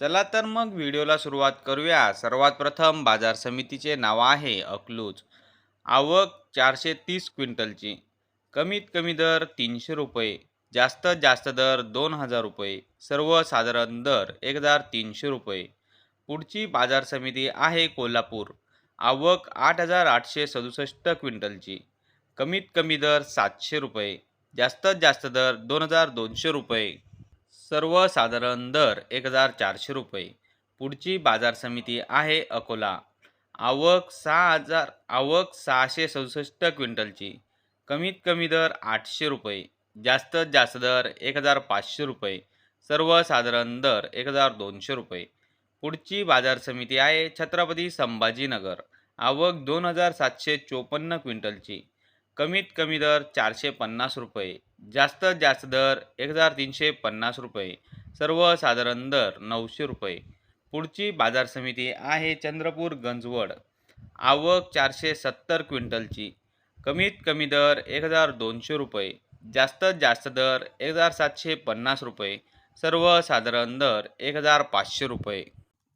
चला तर मग व्हिडिओला सुरुवात करूया. सर्वात प्रथम बाजार समितीचे नाव आहे अकलूज. आवक चारशे तीस क्विंटलची. कमीत कमी दर तीनशे रुपये. जास्तीत जास्त दर दोन हजार रुपये. सर्वसाधारण दर एक हजार तीनशे रुपये. पुढची बाजार समिती आहे कोल्हापूर. आवक आठ हजार आठशे सदुसष्ट क्विंटलची. कमीत कमी दर सातशे रुपये. जास्तीत जास्त दर दोन हजार दोनशे रुपये. सर्वसाधारण दर एक हजार चारशे रुपये. पुढची बाजार समिती आहे अकोला. आवक सहा हजार आवक सहाशे सदुसष्ट क्विंटलची. कमीत कमी दर आठशे रुपये. जास्तीत जास्त दर एक हजार पाचशे रुपये. सर्वसाधारण दर एक हजार दोनशे रुपये. पुढची बाजार समिती आहे छत्रपती संभाजीनगर. आवक दोन हजार सातशे चोपन्न क्विंटलची. कमीत कमी दर चारशे पन्नास रुपये जास्तीत जास्त दर एक हजार तीनशे पन्नास रुपये सर्वसाधारण दर नऊशे रुपये. पुढची बाजार समिती आहे चंद्रपूर गंजवड. आवक चारशे सत्तर क्विंटलची. कमीत कमी दर एक हजार दोनशे रुपये जास्तीत जास्त दर एक हजार सातशे पन्नास रुपये सर्वसाधारण दर एक हजार पाचशे रुपये.